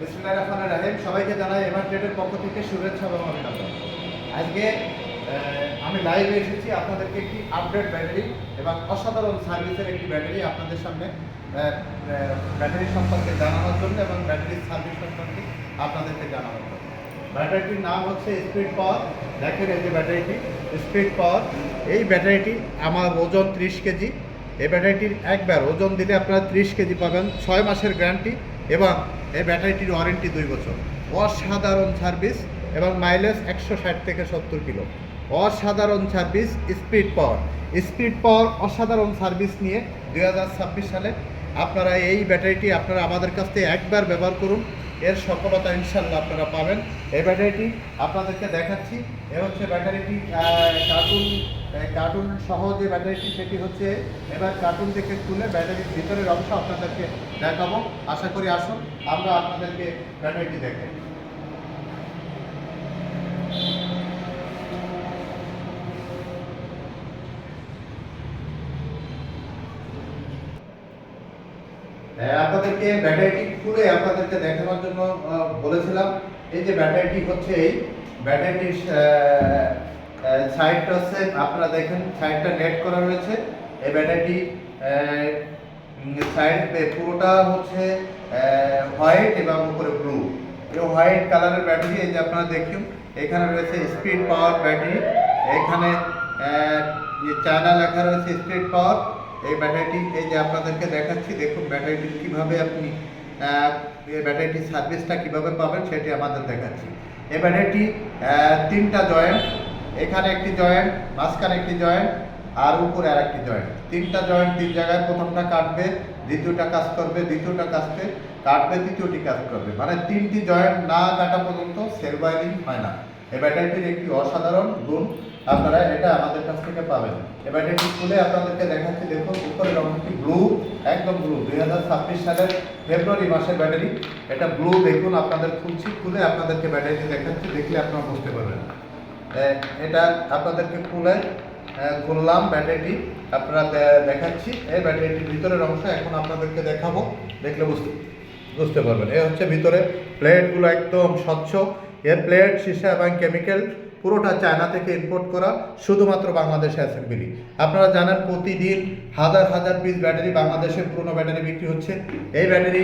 বিসমুল্লাহ রহমান রাহিম। সবাইকে জানাই এমআর ট্রেডের পক্ষ থেকে শুভেচ্ছা এবং অভিনন্দন। আজকে আমি লাইভে এসেছি আপনাদেরকে একটি আপডেট ব্যাটারি এবং অসাধারণ সার্ভিসের একটি ব্যাটারি আপনাদের সামনে ব্যাটারি সম্পর্কে জানানোর জন্য এবং ব্যাটারির সার্ভিস সম্পর্কে আপনাদেরকে জানানোর জন্য। ব্যাটারিটির নাম হচ্ছে স্পিড পাওয়ার দেখেন এই যে ব্যাটারিটি স্পিড পাওয়ার এই ব্যাটারিটি আমার ওজন ত্রিশ কেজি। এই ব্যাটারিটির একবার ওজন দিলে আপনারা ত্রিশ কেজি পাবেন। ছয় মাসের গ্যারান্টি এবং এই ব্যাটারিটির ওয়ারেন্টি দুই বছর। অসাধারণ সার্ভিস এবং মাইলেজ একশো ষাট থেকে সত্তর কিলো। অসাধারণ service speed power speed power অসাধারণ সার্ভিস নিয়ে দুই হাজার ছাব্বিশ সালে আপনারা এই ব্যাটারিটি আপনারা আমাদের কাছ থেকে একবার ব্যবহার করুন। এর সফলতা ইনশাল্লাহ আপনারা পাবেন। এই ব্যাটারিটি আপনাদেরকে দেখাচ্ছি। এ হচ্ছে ব্যাটারিটি কার্টুন কার্টুন সহ যে ব্যাটারিটি সেটি হচ্ছে এবার কার্টুন থেকে খুলে ব্যাটারির ভিতরের অংশ আপনাদেরকে দেখাবো। আশা করি আসুন আমরা আপনাদেরকে ব্যাটারিটি দেখাই হ্যাঁ, আপনাদেরকে ব্যাটারিটি খুলে আপনাদেরকে দেখানোর জন্য বলেছিলাম। এই যে ব্যাটারিটি হচ্ছে এই ব্যাটারিটির সাইডটা হচ্ছে, আপনারা দেখেন সাইডটা নেট করা রয়েছে। এই ব্যাটারিটি সাইড পুরোটা হচ্ছে হোয়াইট এবং উপরে ব্লু এই হোয়াইট কালারের ব্যাটারি এই যে আপনারা দেখুন, এখানে রয়েছে স্পিড পাওয়ার ব্যাটারি এখানে চায়না লেখা রয়েছে স্পিড পাওয়ার এই ব্যাটারিটি এই যে আপনাদেরকে দেখাচ্ছি, দেখুন ব্যাটারিটি কীভাবে আপনি এই ব্যাটারিটির সার্ভিসটা কীভাবে পাবেন, সেটি আমাদের দেখাচ্ছি। এই ব্যাটারিটি তিনটা জয়েন্ট এখানে একটি জয়েন্ট মাঝখানে একটি জয়েন্ট আর উপরে আর একটি জয়েন্ট। তিনটা জয়েন্ট তিন জায়গায় প্রথমটা কাটবে দ্বিতীয়টা কাজ করবে দ্বিতীয়টা কাজতে কাটবে তৃতীয়টি কাজ করবে। মানে তিনটি জয়েন্ট না কাটা পর্যন্ত সেল ওয়ারিং হয় না। এই ব্যাটারিটির একটি অসাধারণ গুণ আপনারা এটা আমাদের কাছ থেকে পাবেন। এ ব্যাটারিটি খুলে আপনাদেরকে দেখাচ্ছি দেখুন উপরের রঙটি ব্লু একদম ব্লু দুই হাজার ছাব্বিশ সালের ফেব্রুয়ারি মাসের ব্যাটারি। এটা ব্লু দেখুন আপনাদের খুলছি খুলে আপনাদেরকে ব্যাটারিটি দেখাচ্ছি দেখলে আপনারা বুঝতে পারবেন। এ, এটা আপনাদেরকে খুলে খুললাম ব্যাটারিটি। আপনারা দেখাচ্ছি। এই ব্যাটারিটির ভিতরের অংশ এখন আপনাদেরকে দেখাবো। দেখলে বুঝতে বুঝতে পারবেন। এ হচ্ছে ভিতরে প্লেটগুলো একদম স্বচ্ছ। এর প্লেট, সীসা এবং কেমিক্যাল পুরোটা চায়না থেকে ইম্পোর্ট করা শুধুমাত্র বাংলাদেশে অ্যাসেম্বলি আপনারা জানেন প্রতিদিন হাজার হাজার পিস ব্যাটারি বাংলাদেশে পুরনো ব্যাটারি বিক্রি হচ্ছে। এই ব্যাটারি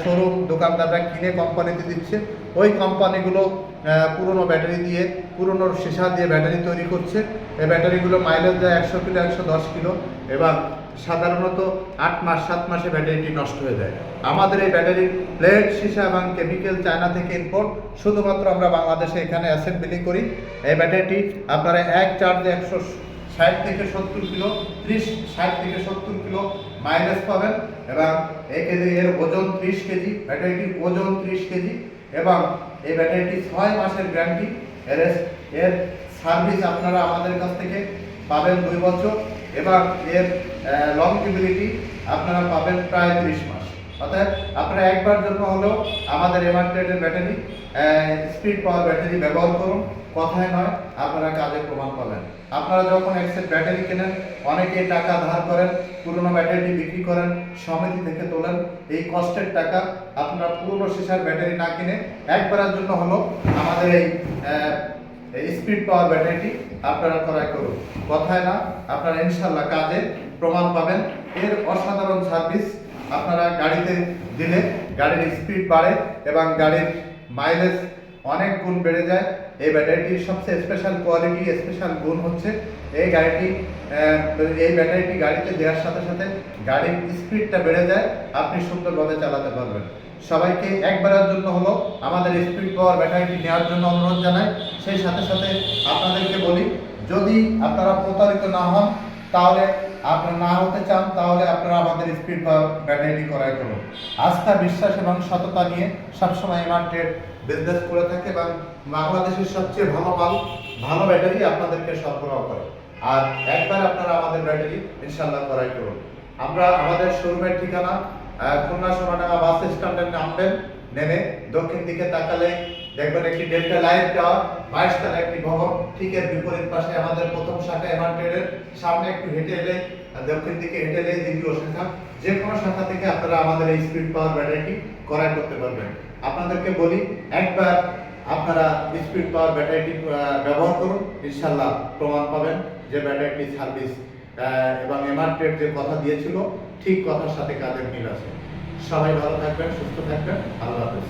শোরুম দোকানদাররা কিনে কোম্পানিতে দিচ্ছে। ওই কোম্পানিগুলো পুরনো ব্যাটারি দিয়ে, পুরনো সীসা দিয়ে ব্যাটারি তৈরি করছে। এই ব্যাটারিগুলো মাইলেজ দেয় একশো কিলো, একশো দশ কিলো। এবং সাধারণত আট মাস, সাত মাসে ব্যাটারিটি নষ্ট হয়ে যায়। আমাদের এই ব্যাটারির প্লেট, সীসা এবং কেমিক্যাল চায়না থেকে ইম্পোর্ট শুধুমাত্র আমরা বাংলাদেশে এখানে অ্যাসেম্বলি করি। এই ব্যাটারিটি আপনারা এক চার্জে একশো ষাট থেকে সত্তর কিলো, ত্রিশ, ষাট থেকে সত্তর কিলো মাইলেজ পাবেন এবং এই কেজি এর ওজন ত্রিশ কেজি, ব্যাটারিটির ওজন ত্রিশ কেজি এবং এই ব্যাটারিটি ছয় মাসের গ্যারান্টি এর এর সার্ভিস আপনারা আমাদের কাছ থেকে পাবেন দুই বছর। এবং এর লংজিবিলিটি আপনারা পাবেন প্রায় ত্রিশ মাস। অর্থাৎ আপনারা একবার জন্য হলেও আমাদের এমার্টেডের ব্যাটারি স্পিড পাওয়ার ব্যাটারি ব্যবহার করুন। কথায় নয়, আপনারা কাজে প্রমাণ পাবেন। আপনারা যখন এক্সেট ব্যাটারি কেনেন, অনেকে টাকা ধার করেন, পুরনো ব্যাটারি বিক্রি করেন, সমিতি থেকে তোলেন। এই কষ্টের টাকা আপনারা পুরনো সিসার ব্যাটারি না কিনে একবারের জন্য হলো আমাদের এই স্পিড পাওয়ার ব্যাটারিটি আপনারা ক্রয় করুন। কথায় না, আপনারা ইনশাল্লাহ কাজে প্রমাণ পাবেন। এর অসাধারণ সার্ভিস আপনারা গাড়িতে দিলে গাড়ির স্পিড বাড়ে এবং গাড়ির মাইলেজ অনেক গুণ বেড়ে যায়। এই ব্যাটারিটির সবচেয়ে স্পেশাল কোয়ালিটি স্পেশাল গুণ হচ্ছে এই গাড়িটি এই ব্যাটারিটি গাড়িতে দেওয়ার সাথে সাথে গাড়ির স্পিডটা বেড়ে যায়, আপনি সুন্দরভাবে চালাতে পারবেন। সবাইকে একবারের জন্য হলো আমাদের স্পিড পাওয়ার ব্যাটারিটি নেওয়ার জন্য অনুরোধ জানাই। সেই সাথে সাথে আপনাদেরকে বলি, যদি আপনারা প্রতারিত না হন, তাহলে আপনারা না হতে চান, তাহলে আপনারা আমাদের স্পিড পাওয়ার ব্যাটারিটি ক্রয় করুন। আস্থা, বিশ্বাস এবং সততা নিয়ে সবসময় এমার্টেড বিজনেস করে থাকে এবং বাংলাদেশের সবচেয়ে ভালো মাল ভালো ব্যাটারি আপনাদেরকে সরবরাহ করে। আর একবার আপনারা আমাদের ব্যাটারি ইনশাল্লাহ ক্রয় করুন। আমরা আমাদের শোরুমের ঠিকানা খুলনা সোনাডাঙ্গা বাস স্ট্যান্ডে নামবেন নেমে দক্ষিণ দিকে তাকালে দেখবেন একটি ডেল্টা লাইট টাওয়ার বাইশ তলা একটি ভবন, ঠিক এর বিপরীত পাশে আমাদের প্রথম শাখা এমার্টেডের সামনে একটু হেঁটে এলে দক্ষিণ দিকে হেঁটে এলে দ্বিতীয় শাখা। যে কোনো শাখা থেকে আপনারা আমাদের এই স্পিড পাওয়ার ব্যাটারিটি ক্রয় করতে পারবেন। আপনাদেরকে বলি, একবার আপনারা স্পিড পাওয়ার ব্যাটারিটি ব্যবহার করুন ইনশাল্লাহ প্রমাণ পাবেন যে ব্যাটারিটি সার্ভিস এবং এমার্টেড যে কথা দিয়েছিল, ঠিক কথার সাথে কাজের মিল আছে। সবাই ভালো থাকবেন, সুস্থ থাকবেন, আল্লাহ হাফেজ।